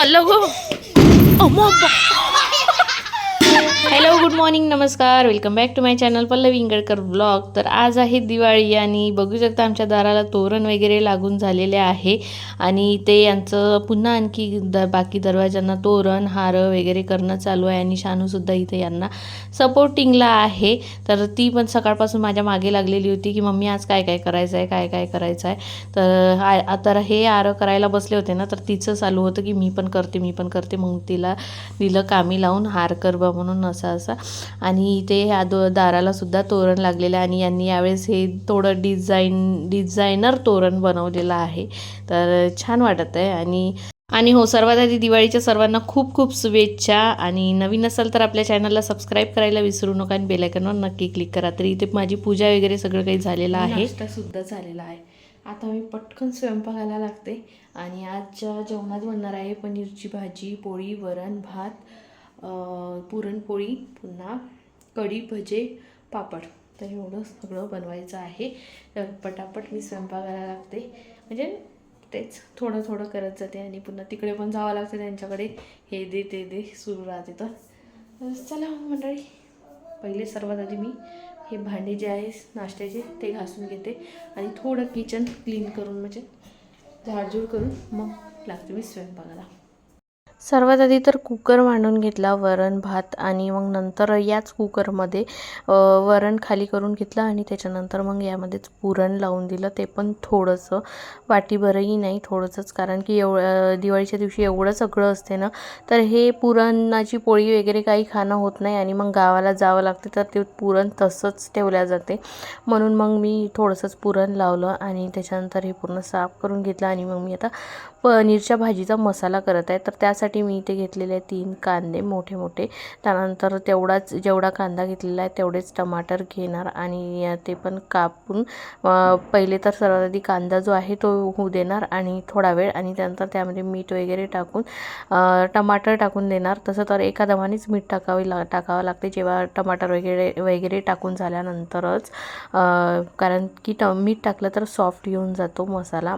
Hello गो hello good morning नमस्कार. Welcome back to my channel Pallavi Ingadkar blog तर आज आहे दिवाळी आणि बघू शकता आमच्या दाराला तोरण वगैरे लागून झालेले आहे. आणि ते यांचं पुन्हा आणखी द बाकी दरवाजांना तोरण हार वगैरे करणं चालू आहे आणि शानूसुद्धा इथे यांना सपोर्टिंगला आहे. तर ती पण सकाळपासून माझ्या मागे लागलेली होती की मम्मी आज काय काय करायचं आहे काय काय करायचं आहे तर आ- तर हे आरं करायला बसले होते ना तर तिचं चालू होतं की मी पण करते मी पण करते. मग तिला दिलं कामी लावून हार कर बा म्हणून असं असं. आणि इथे ह्या दो दारालासुद्धा तोरण लागलेलं आहे आणि यांनी यावेळेस हे थोडं डिझाईन डिझायनर तोरण बनवलेलं आहे. तर छान वाटत आहे आणि आणि हो सर्वात आधी दिवाळीच्या सर्वांना खूप खूप शुभेच्छा. आणि नवीन असाल तर आपल्या चॅनलला सबस्क्राईब करायला विसरू नका आणि बेलायकनवर नक्की क्लिक करा. तरी इथे माझी पूजा वगैरे सगळं काही झालेलं आहे. सुद्धा झालेला आहे. आता मी पटकन स्वयंपाकाला लागते. आणि आजच्या जेवणात बनणार आहे पनीरची भाजी पोळी वरण भात पुरणपोळी पुन्हा कढी भजे पापड. तर एवढं सगळं बनवायचं आहे. तर पटापट मी स्वयंपाकाला लागते. म्हणजे तेच थोडं थोडं करत जाते आणि पुन्हा तिकडे पण जावं लागतं त्यांच्याकडे. हे दे ते दे सुरू राहते तर. चला मंडळी पहिले सर्वात आधी मी हे भांडे जे आहे नाश्त्याचे ते घासून घेते. आणि थोडं किचन क्लीन करून म्हणजे झाडझूड करून मग लागते मी स्वयंपाकाला. सर्वात आधी तर कुकर मांडून घेतला वरण भात आणि मग नंतर याच कुकरमध्ये वरण खाली करून घेतलं आणि त्याच्यानंतर मग यामध्येच पुरण लावून दिलं. ते पण थोडंसं वाटीभरही नाही थोडंसंच. कारण की एव दिवाळीच्या दिवशी एवढं सगळं असते ना तर हे पुरणाची पोळी वगैरे काही खाणं होत नाही आणि मग गावाला जावं लागते तर ते पुरण तसंच ठेवल्या जाते. म्हणून मग मी थोडंसंच पुरण लावलं आणि त्याच्यानंतर हे पूर्ण साफ करून घेतलं आणि मग मी आता पनीरच्या भाजीचा मसाला करत आहे. तर त्यासाठी मी इथे घेतलेले आहे तीन कांदे मोठे मोठे. त्यानंतर तेवढाच जेवढा कांदा घेतलेला आहे तेवढेच टमाटर घेणार आणि ते पण कापून पहिले तर सर्वात आधी कांदा जो आहे तो होऊ देणार आणि थोडा वेळ आणि त्यानंतर त्यामध्ये मीठ वगैरे टाकून टमाटर टाकून देणार. तसं तर एका दमानेच मीठ टाकावी ला टाकावं लागते. जेव्हा टमाटर वगैरे वगैरे टाकून झाल्यानंतरच कारण की ट मीठ टाकलं तर सॉफ्ट येऊन जातो मसाला.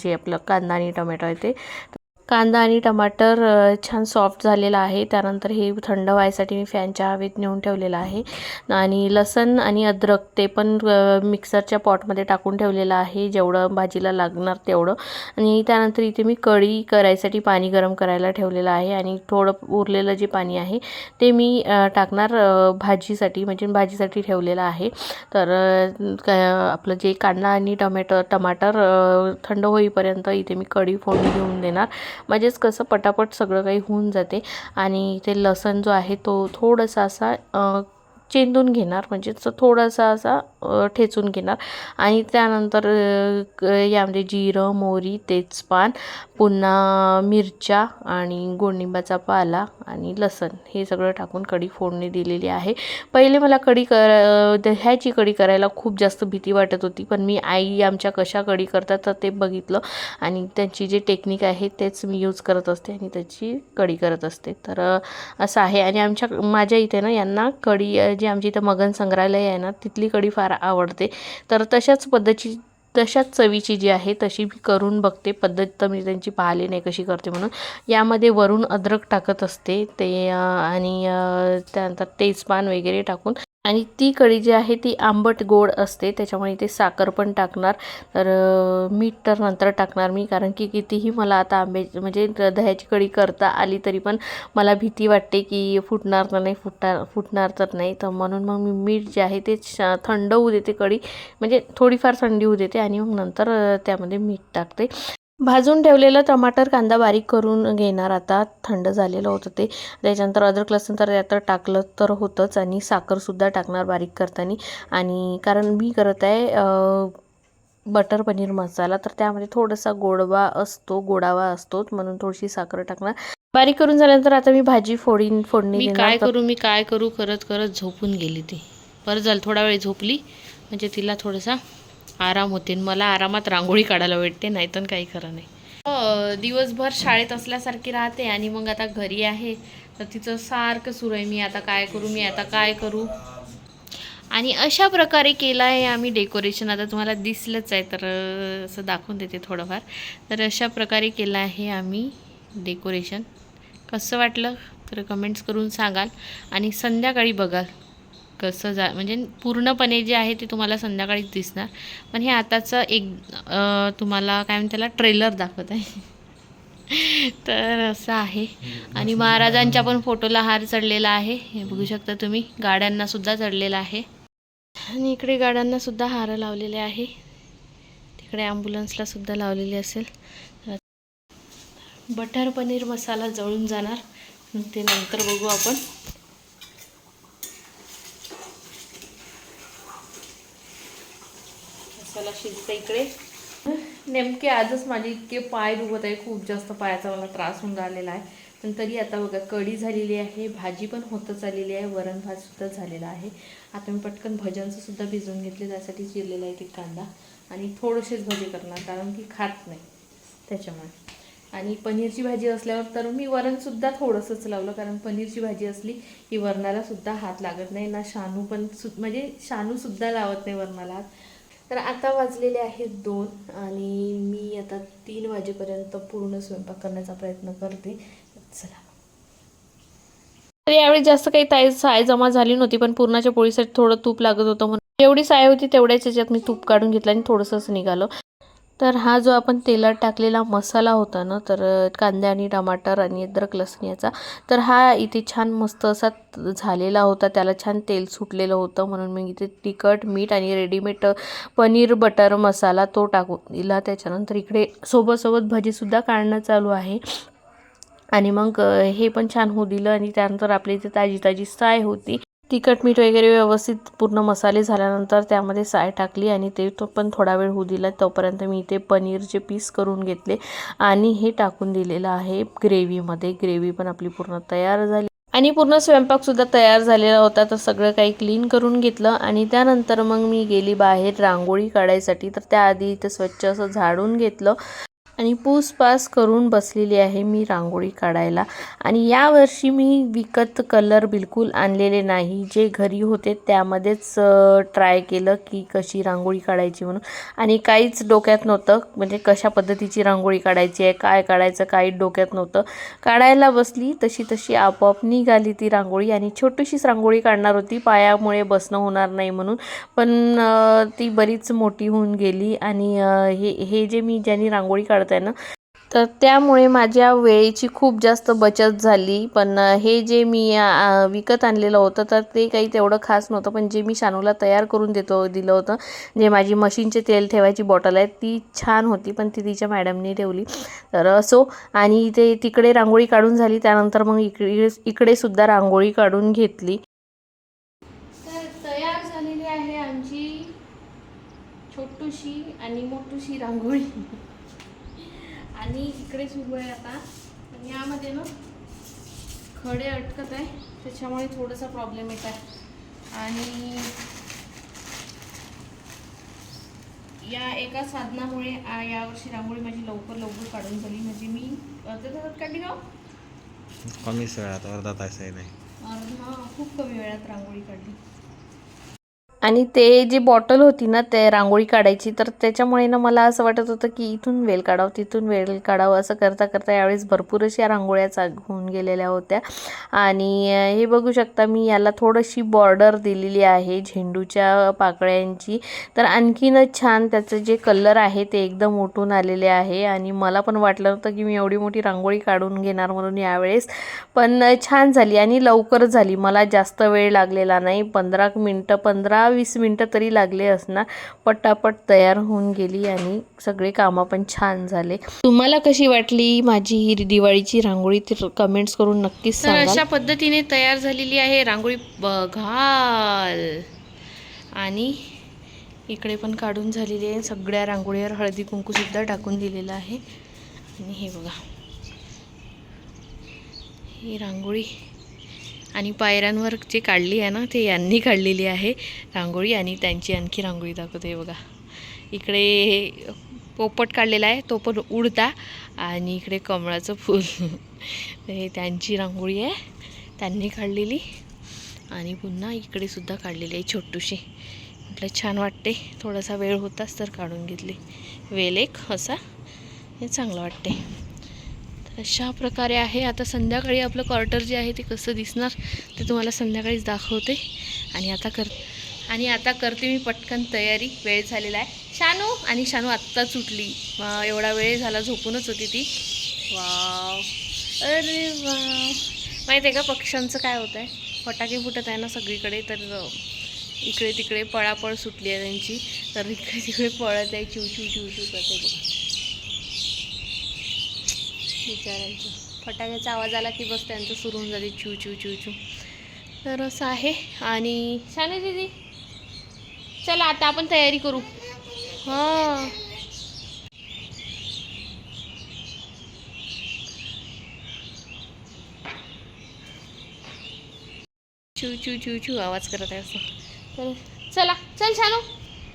जे आपलं कांदा आणि टमॅटो आहे ते कांदा आणि टमाटर छान सॉफ्ट झालेला आहे. त्यानंतर हे थंड व्हायसाठी मी फॅनच्या हवेत नेऊन ठेवलेलं आहे. आणि लसण आणि अद्रक ते पण मिक्सरच्या पॉटमध्ये टाकून ठेवलेलं आहे. जेवढं भाजीला लागणार तेवढं. आणि त्यानंतर इथे मी कढी करायसाठी पाणी गरम करायला ठेवलेलं आहे. आणि थोडं उरलेलं जे पाणी आहे ते मी टाकणार भाजीसाठी म्हणजे भाजीसाठी ठेवलेलं आहे. तर आपलं जे कांदा आणि टमॅटो टमाटर थंड होईपर्यंत इथे मी कढी फोडणी घेऊन देणार. म्हणजेच कसं पटापट सगळं काही होऊन जाते. आणि इथे लसण जो आहे तो थोडासा असा चेंदून घेणार म्हणजे थोडासा असा ठेचून घेणार. आणि त्यानंतर क- यामध्ये जिरं मोहरी तेजपान पुन्हा मिरच्या आणि गोडनिंबाचा पाला आणि लसण हे सगळं टाकून कढी फोडणी दिलेली आहे. पहिले मला कढी कर दह्याची कढी करायला खूप जास्त भीती वाटत होती पण मी आई आमच्या कशा कढी करतात तर ते बघितलं आणि त्यांची जे टेक्निक आहे तेच मी यूज करत असते आणि त्याची कढी करत असते. तर असं आहे. आणि आमच्या माझ्या इथे ना यांना कढी जी आमची इथं मगन संग्रहालय आहे ना तिथली कढी फार आवडते. तर तशाच पद्धतीची तशाच चवीची जी आहे तशी मी करून बघते. पद्धत तर मी त्यांची पाहिली नाही कशी करते म्हणून. यामध्ये वरून अद्रक टाकत असते ते आणि त्यानंतर तेजपान वगैरे टाकून आणि ती कढी जी आहे ती आंबट गोड असते त्याच्यामुळे इथे साखर पण टाकणार. तर मीठ तर नंतर टाकणार मी कारण की कितीही मला आता आंबे म्हणजे दह्याची कढी करता आली तरी पण मला भीती वाटते की फुटणार तर नाही फुटणार फुटणार तर नाही. तर म्हणून मग मी मीठ जे आहे ते थंड होऊ देते कढी. म्हणजे थोडीफार थंडी होऊ देते आणि मग नंतर त्यामध्ये मीठ टाकते. भाजून ठेवलेलं टमाटर कांदा बारीक करून घेणार. आता थंड झालेलं होतं ते. त्याच्यानंतर अद्रक लसूण तर यात टाकलं तर होतंच आणि साखरसुद्धा टाकणार बारीक करताना. आणि कारण मी करत आहे बटर पनीर मसाला. तर त्यामध्ये थोडासा गोडवा असतो गोडावा असतोच म्हणून थोडीशी साखर टाकणार. बारीक करून झाल्यानंतर आता मी भाजी फोडीन फोडणी काय करू मी काय करू करत करत झोपून गेली ती. बरं झालं थोडा वेळ झोपली. म्हणजे तिला थोडासा आराम होते मला आरामात रांगोळी काढायला भेटते नाही तर काही खरं नाही. दिवसभर शाळेत असल्यासारखी राहते आणि मग आता घरी आहे तर तिचं सारखं सुरू आहे मी आता काय करू मी आता काय करू? आणि अशा प्रकारे केलं आहे आम्ही डेकोरेशन. आता तुम्हाला दिसलंच आहे तर असं दाखवून देते थोडंफार. तर अशा प्रकारे केलं आहे आम्ही डेकोरेशन. कसं वाटलं? तर कमेंट्स करून सांगाल आणि संध्याकाळी बघाल. कसं जा म्हणजे पूर्णपणे जे आहे ते तुम्हाला संध्याकाळीच दिसणार. पण हे आताचं एक तुम्हाला काय म्हणते त्याला ट्रेलर दाखवत आहे. तर असं आहे. आणि महाराजांच्या पण फोटोला हार चढलेला आहे. हे बघू शकता तुम्ही गाड्यांना सुद्धा चढलेला आहे. आणि इकडे गाड्यांना सुद्धा हार लावलेले आहे. तिकडे ॲम्ब्युलन्सला सुद्धा लावलेले असेल. बटर पनीर मसाला जळून जाणार. ते नंतर बघू आपण. मसाला शिजतं इकडे. नेमके आजच माझे इतके पाय दुखत आहे खूप जास्त पायाचा मला त्रास होऊन राहिलेला आहे. पण तरी आता बघा कढी झालेली आहे भाजी पण होतच आलेली आहे वरण भात सुद्धा झालेला आहे. आता मी पटकन भज्यांचं सुद्धा भिजवून घेतले त्यासाठी चिरलेला आहे ते कांदा. आणि थोडेसेच भजे करणार कारण की खात नाही त्याच्यामुळे. आणि पनीरची भाजी असल्यावर तर मी वरणसुद्धा थोडंसंच लावलं कारण पनीरची भाजी असली की वरणालासुद्धा हात लागत नाही. ना शानू पण सु म्हणजे शानूसुद्धा लावत नाही वरणाला हात. तर आता वाजलेले आहेत दोन आणि मी आता तीन वाजेपर्यंत पूर्ण स्वयंपाक करण्याचा प्रयत्न करते. चला. तर यावेळी जास्त काही ताई साय जमा झाली नव्हती पण पूर्णाच्या पोळीसाठी थोडं तूप लागत होतं म्हणून. जेवढी साय होती तेवढ्याच याच्यात मी तूप काढून घेतलं आणि थोडंसंच निघालं. तर हा जो आपण तेलात टाकलेला मसाला होता ना तर कांदे आणि टमाटर आणि अद्रक लसूण याचा तर हा इथे छान मस्त असा झालेला होता. त्याला छान तेल सुटलेलं होतं. म्हणून मी इथे तिखट मीठ आणि रेडीमेड पनीर बटर मसाला तो टाकून दिला. त्याच्यानंतर इकडे सोबतसोबत भजीसुद्धा काढणं चालू आहे. आणि मग हे पण छान होऊ दिलं. आणि त्यानंतर आपली इथे ताजी ताजी साय होती. तिखट मीठ वगैरे व्यवस्थित पूर्ण मसाले झाल्यानंतर त्यामध्ये साय टाकली आणि ते तो पण थोडा वेळ होऊ दिला. तोपर्यंत मी इथे पनीरचे पीस करून घेतले आणि हे टाकून दिलेलं आहे ग्रेव्हीमध्ये. ग्रेव्ही पण आपली पूर्ण तयार झाली. आणि पूर्ण स्वयंपाकसुद्धा तयार झालेला होता तर सगळं काही क्लीन करून घेतलं. आणि त्यानंतर मग मी गेली बाहेर रांगोळी काढायसाठी. तर त्याआधी इथं स्वच्छ असं झाडून घेतलं. आणि पूसपास करून बसलेली आहे मी रांगोळी काढायला. आणि यावर्षी मी विकत कलर बिलकुल आणलेले नाही. जे घरी होते त्यामध्येच ट्राय केलं की कशी रांगोळी काढायची म्हणून. आणि काहीच डोक्यात नव्हतं म्हणजे कशा पद्धतीची रांगोळी काढायची आहे काय काढायचं काही डोक्यात नव्हतं. काढायला बसली तशी तशी आपोआप निघाली ती रांगोळी आणि छोटीशीच रांगोळी काढणार होती पायामुळे बसणं होणार नाही म्हणून. पण ती बरीच मोठी होऊन गेली आणि हे हे जे मी ज्यांनी रांगोळी करत आहे ना. तर त्यामुळे माझ्या वेळेची खूप जास्त बचत झाली. पण हे जे मी विकत आणलेलं होतं तर ते काही तेवढं खास नव्हतं. पण जे मी शानूला तयार करून देतो दिलं होतं जे माझी मशीनचे तेल ठेवायची बॉटल आहे ती छान होती. पण ती तिच्या मॅडमने ठेवली. तर असो आणि ते तिकडे रांगोळी काढून झाली. त्यानंतर मग इकडे इकडेसुद्धा रांगोळी काढून घेतली. तर तयार झालेली आहे आमची छोटूशी आणि मोठूशी रांगोळी. आणि इकडे सुरू आहे आता. आणि यामध्ये ना खडे अटकत आहे. त्याच्यामुळे थोडासा प्रॉब्लेम येत आहे. आणि या एका साधनामुळे यावर्षी रांगोळी माझी लवकर लवकर काढून झाली. म्हणजे मी अर्ध्या तासात काढली का? कमीच वेळात अर्धा तास आहे नाही. अर्धा खूप कमी वेळात रांगोळी काढली. आणि ते जी बॉटल होती ना ते रांगोळी काढायची तर त्याच्यामुळे ना मला असं वाटत होतं की इथून वेल काढावं तिथून वेल काढावं असं करता करता यावेळेस भरपूर अशा रांगोळ्या चा होऊन गेलेल्या होत्या. आणि हे बघू शकता मी याला थोडीशी बॉर्डर दिलेली आहे झेंडूच्या पाकळ्यांची. तर आणखीनच छान त्याचं जे कलर आहे ते एकदम उठून आलेले आहे. आणि मला पण वाटलं होतं की मी एवढी मोठी रांगोळी काढून घेणार म्हणून यावेळेस. पण छान झाली आणि लवकर झाली. मला जास्त वेळ लागलेला नाही. पंधरा मिनटं पंधरा वीस मिनटं तरी लागले असणार. पटापट तयार होऊन गेली आणि सगळे कामं पण छान झाले. तुम्हाला कशी वाटली माझी ही दिवाळीची रांगोळी? ते कमेंट्स करून नक्कीच तर सांगा अशा पद्धतीने तयार झालेली आहे रांगोळी. बघाल आणि इकडे पण काढून झालेली आहे. सगळ्या रांगोळीवर हळदी कुंकू सुद्धा टाकून दिलेलं आहे. आणि हे बघा. ही रांगोळी आणि पायऱ्यांवर जे काढली आहे ना ते यांनी काढलेली आहे. रांगोळी आणि त्यांची आणखी रांगोळी दाखवते बघा. इकडे पोपट काढलेला आहे तो पण उडता आणि इकडे कमळाचं फूल. हे त्यांची रांगोळी आहे त्यांनी काढलेली. आणि पुन्हा इकडेसुद्धा काढलेली आहे छोटूशी. म्हटलं छान वाटते थोडासा वेळ होताच तर काढून घेतली. वेल एक असा. हे चांगलं वाटते. अशा प्रकारे आहे? आता संध्याकाळी आपलं क्वार्टर जे आहे ते कसं दिसणार ते तुम्हाला संध्याकाळीच दाखवते. आणि आता कर आणि आता करते मी पटकन तयारी. वेळ झालेला आहे. शानू आणि शानू आत्ताच उठली एवढा वेळ झाला झोपूनच होती ती. वाव. अरे वाव. माहिती आहे का पक्ष्यांचं काय होतं आहे फटाके फुटत आहे ना सगळीकडे तर इकडे तिकडे पळापळ सुटली आहे त्यांची. तर इकडे तिकडे पळत आहे चिव चिव चिव चिव करते. बघा बिचारांचं फटाक्याचा आवाज आला की बस त्यांचं सुरू होऊन जाते. चिव चिव चिव चिव तर असं आहे. आणि शाने दीदी चला आता आपण तयारी करू. हां. चिव चिव चिव चिव आवाज करत आहे असं. तर चला चल छानो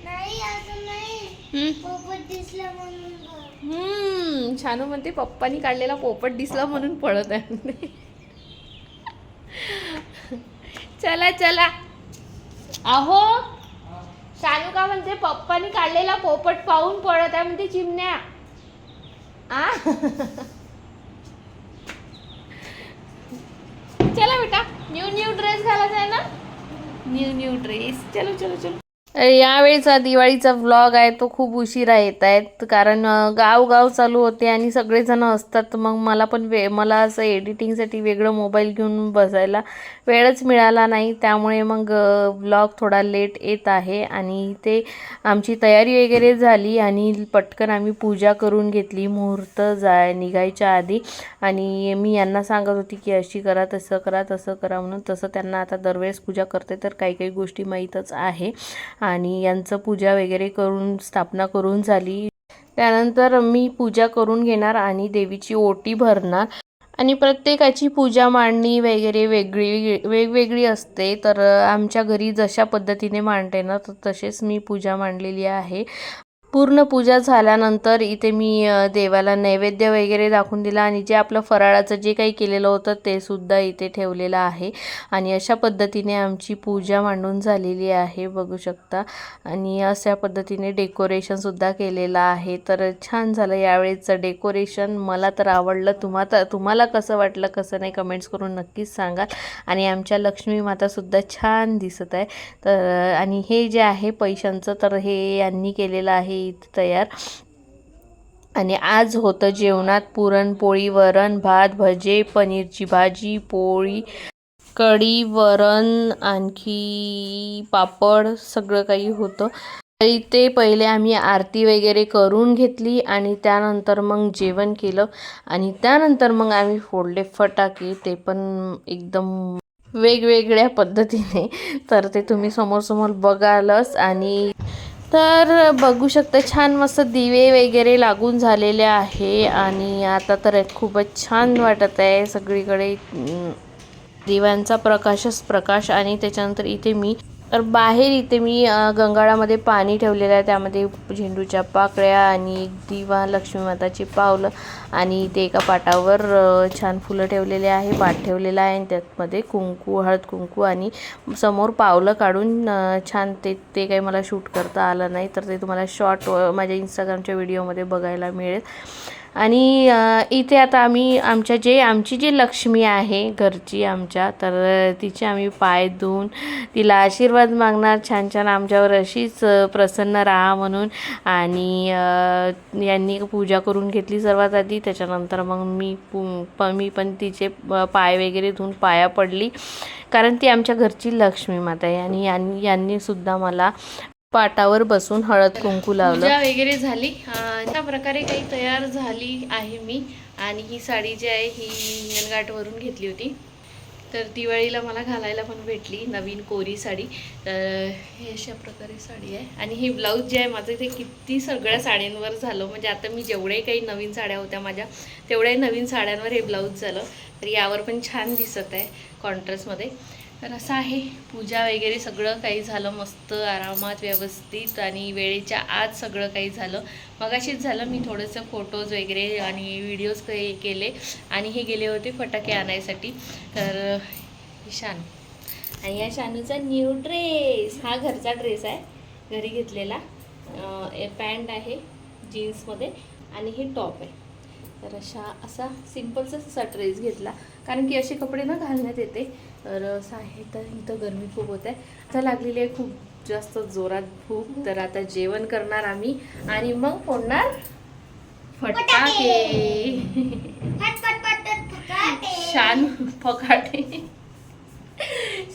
नाही. हम्म. पोपट दिसला म्हणून हम्म छानू म्हणते पप्पानी काढलेला पोपट दिसला म्हणून पळत आहे चला चला. अहो शानू का म्हणते पप्पानी काढलेला पोपट पाहून पळत आहे म्हणते चिमण्या. आ? चला बेटा न्यू न्यू ड्रेस घालायचा आहे ना? न्यू न्यू ड्रेस चलो चलो चलो. यावेळचा दिवाळीचा व्लॉग आहे तो खूप उशिरा येत आहेत कारण गाव गाव चालू होते आणि सगळेजण असतात तर मग मला पण वे मला असं एडिटिंगसाठी वेगळं मोबाईल घेऊन बसायला वेळच मिळाला नाही. त्यामुळे मग व्लॉग थोडा लेट येत आहे आणि ते आमची तयारी वगैरे झाली आणि पटकन आम्ही पूजा करून घेतली. मुहूर्त जाय निघायच्या आधी आणि मी यांना सांगत होती की अशी करा तसं करा तसं करा म्हणून. तसं त्यांना आता दरवेळेस पूजा करते तर काही काही गोष्टी माहीतच आहे. आणि यांचं पूजा वगैरे करून स्थापना करून झाली. त्यानंतर मी पूजा करून घेणार आणि देवीची ओटी भरणार. आणि प्रत्येकाची पूजा मांडणी वगैरे वेगळी वेगवेगळी असते. तर आमच्या घरी जशा पद्धतीने मांडते ना तर तसेच मी पूजा मांडलेली आहे. पूर्ण पूजा झाल्यानंतर इथे मी देवाला नैवेद्य वगैरे दाखवून दिला आणि जे आपलं फराळाचं जे काही केलेलं होतं ते सुद्धा इथे ठेवलेलं आहे. आणि अशा पद्धतीने आमची पूजा मांडून झालेली आहे बघू शकता. आणि अशा पद्धतीने डेकोरेशनसुद्धा केलेलं आहे. तर छान झालं यावेळेचं डेकोरेशन. मला तर आवडलं. तुम्हा तुम्हाला कसं वाटलं कसं नाही कमेंट्स करून नक्कीच सांगाल आणि आमच्या लक्ष्मी मातासुद्धा छान दिसत आहे. तर आणि हे जे आहे पैशांचं तर हे यांनी केलेलं आहे. इथं तयार. आणि आज होतं जेवणात पुरणपोळी वरण भात भजे पनीरची भाजी पोळी कढी वरण आणखी पापड सगळं काही होतं. इथे पहिले आम्ही आरती वगैरे करून घेतली आणि त्यानंतर मग जेवण केलं. आणि त्यानंतर मग आम्ही फोडले फटाके ते पण एकदम वेगवेगळ्या पद्धतीने. तर ते तुम्ही समोर बघालच आणि तर बघू शकता छान मस्त दिवे वगैरे लागून झालेले आहे आणि आता तर खूपच छान वाटत आहे सगळीकडे. दिव्यांचा प्रकाशच प्रकाश आणि त्याच्यानंतर इथे मी तर बाहेर इथे मी गंगाळामध्ये पाणी ठेवलेलं आहे. त्यामध्ये झेंडूच्या पाकळ्या आणि एक दिवा लक्ष्मी माताची पावलं आणि ते एका पाटावर छान फुलं ठेवलेले आहे. पाट ठेवलेला आहे आणि त्यातमध्ये कुंकू हळद कुंकू आणि समोर पावलं काढून छान ते ते काही मला शूट करता आलं नाही. तर ते तुम्हाला शॉर्ट माझ्या इंस्टाग्रामच्या व्हिडिओमध्ये बघायला मिळेल. आणि इथे आता आम्ही आमच्या जे आमची जी लक्ष्मी आहे घरची आमच्या तर तिचे आम्ही पाय धुवून तिला आशीर्वाद मागणार. छान छान आमच्यावर अशीच प्रसन्न राहा म्हणून. आणि यांनी पूजा करून घेतली सर्वात आधी. त्याच्यानंतर मग मी पु प मी पण तिचे पाय वगैरे धुवून पाया पडली. कारण ती आमच्या घरची लक्ष्मी माता आहे आणि यांनी यांनीसुद्धा मला पाटावर बसून हळद कुंकू लावलं. वगैरे झाली. अशा प्रकारे काही तयार झाली आहे मी. आणि ही साडी जी आहे ही हिंगणघाटवरून घेतली होती. तर दिवाळीला मला घालायला पण भेटली नवीन कोरी साडी. तर हे अशा प्रकारे साडी आहे. आणि ही ब्लाऊज जे आहे माझं ते किती सगळ्या साड्यांवर झालं. म्हणजे आता मी जेवढे काही नवीन साड्या होत्या माझ्या तेवढ्याही नवीन साड्यांवर हे ब्लाऊज झालं. तर यावर पण छान दिसत आहे कॉन्ट्रास्टमध्ये तर असं आहे. पूजा वगैरे सगळं काही झालं मस्त आरामात व्यवस्थित आणि वेळेच्या आत सगळं काही झालं. मगाशीच झालं मी थोडंसं फोटोज वगैरे आणि व्हिडिओज काही केले आणि हे गेले होते फटाके आणायसाठी. तर शानू आणि या शानूचा न्यू ड्रेस हा घरचा ड्रेस आहे. घरी घेतलेला. पॅन्ट आहे जीन्समध्ये आणि हे टॉप आहे. तर अशा असा सिम्पलचाच असा ड्रेस घेतला. कारण की असे कपडे ना घालण्यात येते. तर असं आहे तर इथं गरमी खूप होत आहे. आता लागलेली आहे खूप जास्त जोरात भूक तर आता जेवण करणार आम्ही. आणि मग फोडणार फटाके. शान फकाटे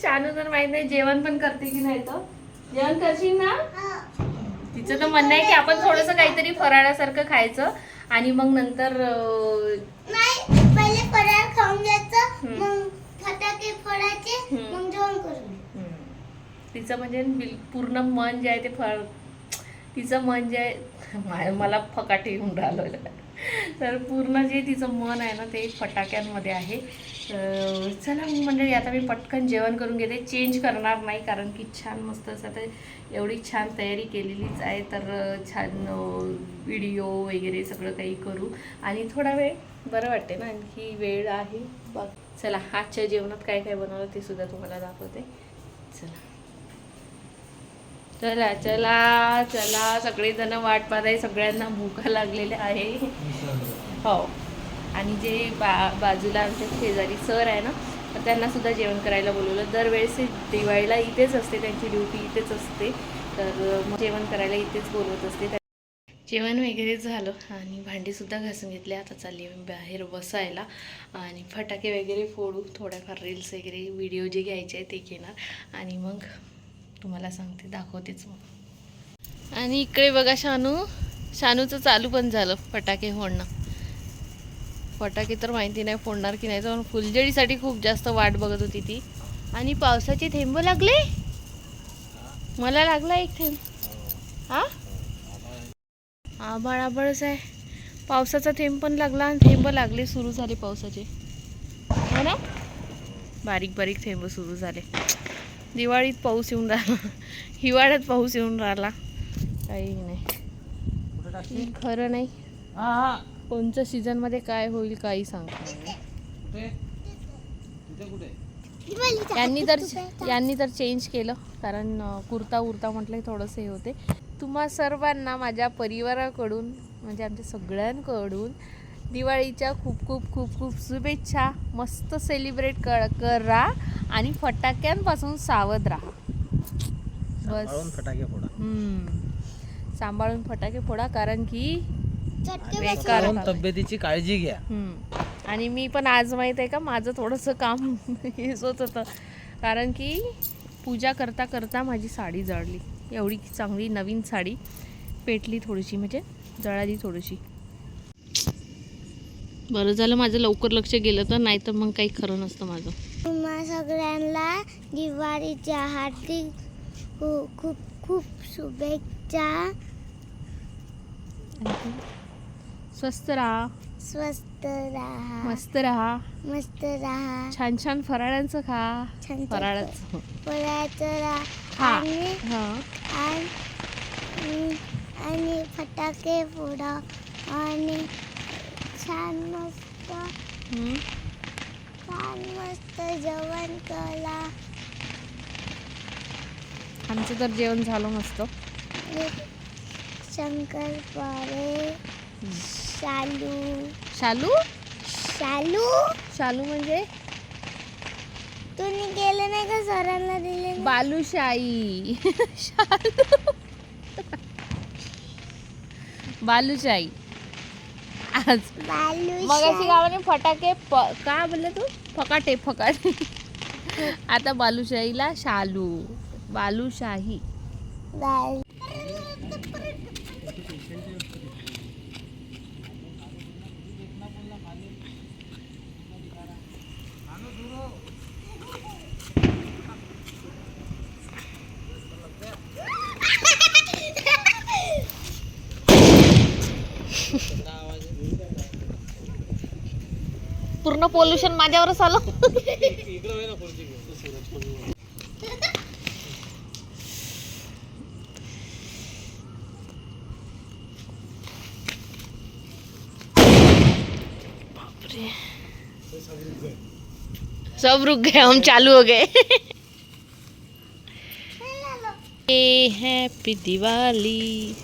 शानू तर माहीत नाही जेवण पण करते की नाही तर जेवण करशील ना? तिचं तर म्हणणं आहे की आपण थोडंसं काहीतरी फराळासारखं खायचं. आणि मग नंतर नाही पहिले फराळ खाऊन घ्यायचं. मग फटाके फोडायचे. मग जेवण करून तिचं म्हणजे बिल पूर्ण मन जे आहे ते फळ तिचं मन जे आहे मा- मला फकाटे येऊन राहिलं तर पूर्ण जे तिचं मन आहे ना ते फटाक्यांमध्ये आहे. तर चला मग मंडळी आता मी पटकन जेवण करून घेते. चेंज करणार नाही कारण की छान मस्त असं आता एवढी छान तयारी केलेलीच आहे. तर छान व्हिडिओ वगैरे सगळं काही करू. आणि थोडा वेळ बरं वाटते ना आणखी वेळ आहे. बघ. चला आजच्या जेवणात काय काय बनवलं ते सुद्धा तुम्हाला दाखवते. चला. चला चला चला. सगळेजण वाट पाहत आहे सगळ्यांना भूका लागलेल्या आहे. हो. आणि जे बा बाजूला आमच्या शेजारी सर आहे ना तर त्यांना सुद्धा जेवण करायला बोलवलं. दरवेळेस दिवाळीला इथेच असते त्यांची ड्युटी इथेच असते. तर जेवण करायला इथेच बोलवत असते. जेवण वगैरे झालं आणि भांडीसुद्धा घासून घेतले. आता चालली आहे मी बाहेर बसायला आणि फटाके वगैरे फोडू थोड्याफार रील्स वगैरे व्हिडिओ जे घ्यायचे आहे ते घेणार. आणि मग तुम्हाला सांगते दाखवतेच मग आणि इकडे बघा शानू. शानूचं चालू पण झालं फटाके फोडणं. फटाके तर माहिती नाही फोडणार की नाही तर फुलझडीसाठी खूप जास्त वाट बघत होती ती. आणि पावसाचे थेंब लागले? मला लागला एक थेंब. हा? आभाळ आभाळच आहे. पावसाचा थेंब पण लागला आणि थेंब लागले सुरू झाले पावसाचे. हो ना? बारीक बारीक थेंब सुरू झाले. दिवाळीत पाऊस येऊन राहिला. हिवाळ्यात पाऊस येऊन राहिला. काही नाही. खरं नाही. कोणत्या सीझनमध्ये काय होईल काही सांगता नाही. यांनी तर यांनी तर चेंज केलं. कारण कुर्ता उरता म्हटलं थोडंसं हे होते. तुम्हा सर्वांना माझ्या परिवाराकडून म्हणजे आमच्या सगळ्यांकडून दिवाळीच्या खूप खूप खूप खूप शुभेच्छा. मस्त सेलिब्रेट कर करा आणि फटाक्यांपासून सावध राहा. बस. फटाके फोडा. हम्म. सांभाळून फटाके फोडा कारण की. तब्येतीची काळजी घ्या. हम्म. आणि मी पण आज माहीत आहे का माझं थोडंसं काम हेच होत होतं. कारण की पूजा करता करता माझी साडी जळली. एवढी चांगली नवीन साडी पेटली थोडीशी म्हणजे जळाली थोडीशी. बरं झालं माझं लवकर लक्ष गेलं तर नाही तर मग काही खरं नसतं माझं. तुम्हा सगळ्यांना दिवाळीच्या हार्दिक खूप खूप शुभेच्छा. स्वस्त राहा. स्वस्त राहा. मस्त राहा. मस्त राहा. छान छान फराळांचं खा. छान छान. फराळाचं. फराळाचं राहा. आणि हां. आणि आणि फटाके फोडा आणि छान मस्त हम्म. छान मस्त जेवण करा आमचं तर जेवण झालं मस्त. शंकरपाळे शालू. शालू? शालू? शालू म्हणजे? तुम्ही गेले नाही का सरांना दिले? बालुशाही. बालुशाही. आज. मग अशी गावाने फटाके का बोलले तू? फकाटे फकाटे. आता बालुशाहीला शालू. बालुशाही बाल पूर्ण पोल्युशन माझ्यावरच आलं. सब रुक गए हम चालू हो गए. हैप्पी दिवाली.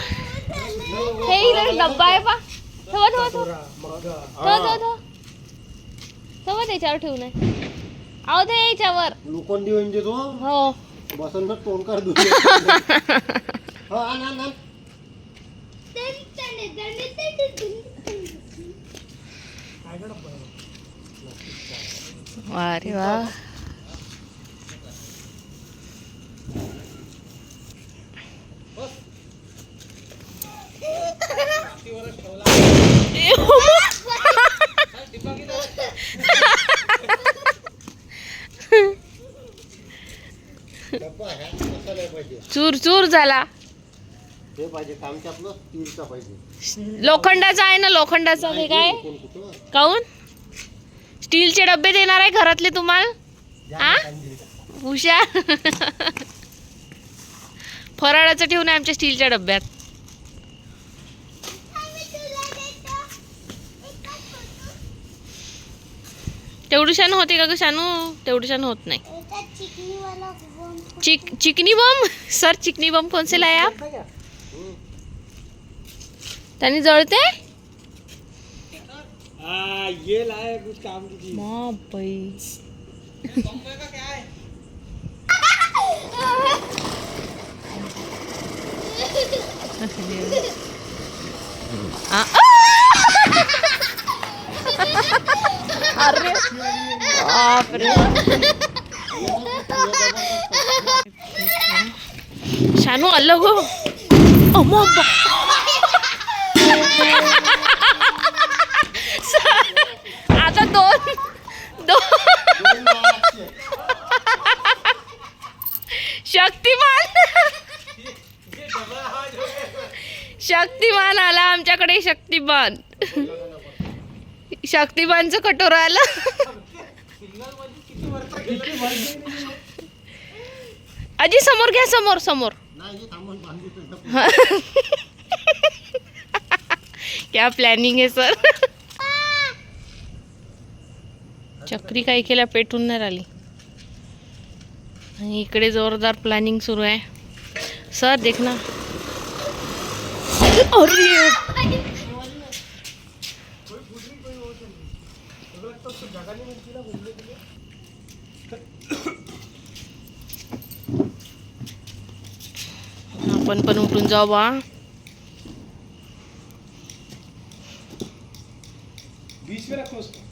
हे इकडे डब्बा आहे पा. ठेवा त्याच्यावर ठेवून आहे. अहो ते याच्यावर. लोखंडी म्हणजे तो हो. बसन ना तोंडकार दूध. हो आण आण आण. वा रे वा डब्बा आहे असं नाही पाहिजे चूर चूर झाला. हे पाहिजे कामच्यातलं स्टीलचा पाहिजे. लोखंडाचा आहे ना लोखंडाचा हे काय? काऊन? स्टीलचे डब्बे देणार आहे घरातले तुम्हाला? आ? उषा फराळाचं ठेवून आहे आमच्या स्टीलच्या डब्यात. तेवढूशान होते का ग शानू? तेवढूशान होत नाही. चिक चिकनी बम? सर चिकनी बम कौन से लाए आप? त्याने जळते? ये लाए कुछ काम की चीज. बाई. आ- शानू अलग गो. अमो आता दोन दोन शक्तिमान. शक्तिमान आला आमच्याकडे शक्तिमान. शक्तिमानचं कटोर आलं. अजी समोर घ्या समोर समोर. क्या प्लॅनिंग आहे सर चक्री काही केल्या पेटून नाही राहिली. आणि इकडे जोरदार प्लॅनिंग सुरू आहे. सर देख ना अरे! आपण पण उठून जाऊ बा बीच में रखो उसको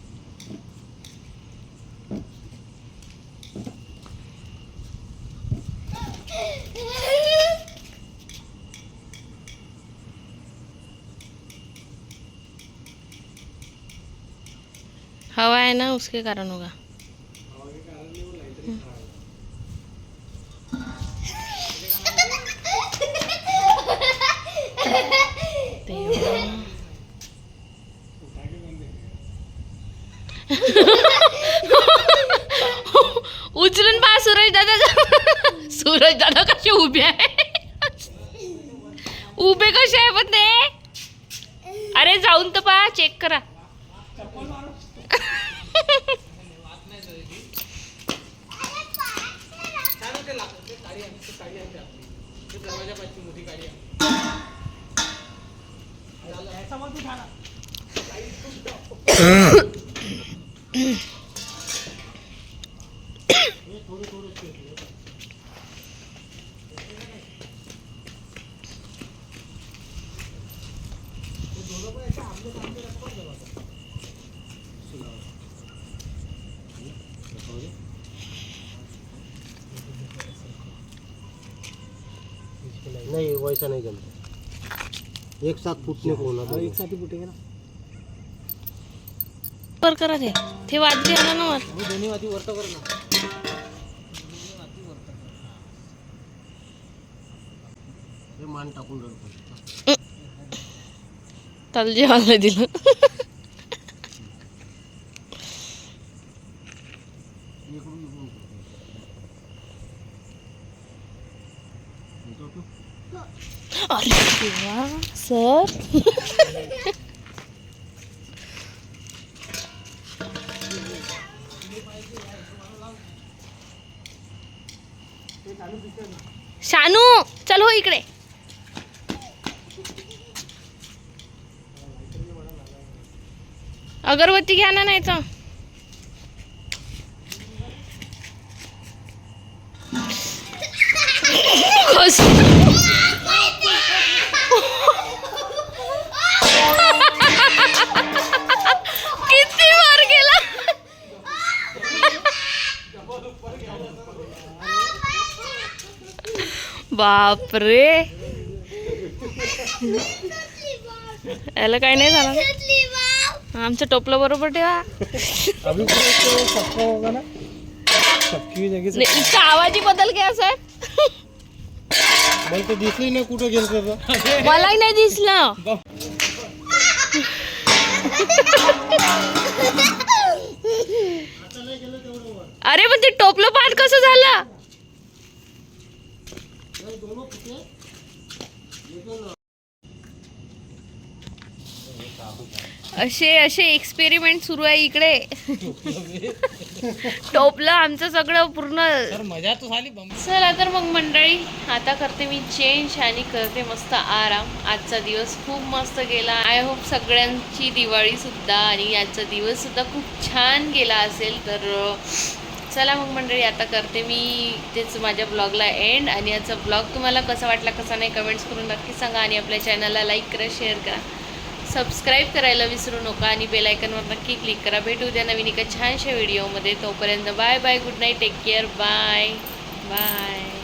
हवा है ना उसके कारण होगा। उचलून पहा सूरज दादा सूरज दादा कसे उभे आहे उभे कसे आहे पण ते? अरे जाऊन तर पहा चेक करा. પછી મોટી કાઢીએ ચાલો એસામાં તું ખાના नहीं वैसा नहीं जमता. एक साथ को होना एक साथ ही फूटेगा ना. वर करा ते. ते वाजते आला ना वर. दोन्ही वाती वरत कर ना. हे मान टाकून त्याला जेवायला दिलं इकडून इकडून करतो. इकडून. अरे देवा सर शानू चल हो इकडे. अगरबत्ती घ्या ना नाही तर बापरे. याला काही नाही झालं? आमचं टोपलं बरोबर ठेवा. इतका आवाजही बदल घ्या सर मला दिसली नाही कुठं गेलं मलाही नाही दिसलं. अरे पण ते टोपलं पाठ कसं झालं? असे असे एक्सपेरिमेंट सुरू आहे इकडे. टोपलं आमचं सगळं पूर्ण. मजा तो झाली चला तर मग मंडळी आता करते मी चेंज आणि करते मस्त आराम. आजचा दिवस खूप मस्त गेला. आय होप सगळ्यांची दिवाळी सुद्धा आणि आजचा दिवस सुद्धा खूप छान गेला असेल तर चला मग मंडळी आता करते मी तेच माझ्या ब्लॉगला एंड आणि याचा ब्लॉग तुम्हाला कसा वाटला कसा नाही कमेंट्स करून नक्की सांगा. आणि आपल्या चॅनलला लाईक करा शेअर करा. सबस्क्राईब करायला विसरू नका आणि बेलायकनवर नक्की क्लिक करा. भेटू द्या नवीन एका छानशा व्हिडिओमध्ये तोपर्यंत bye bye good night take care bye bye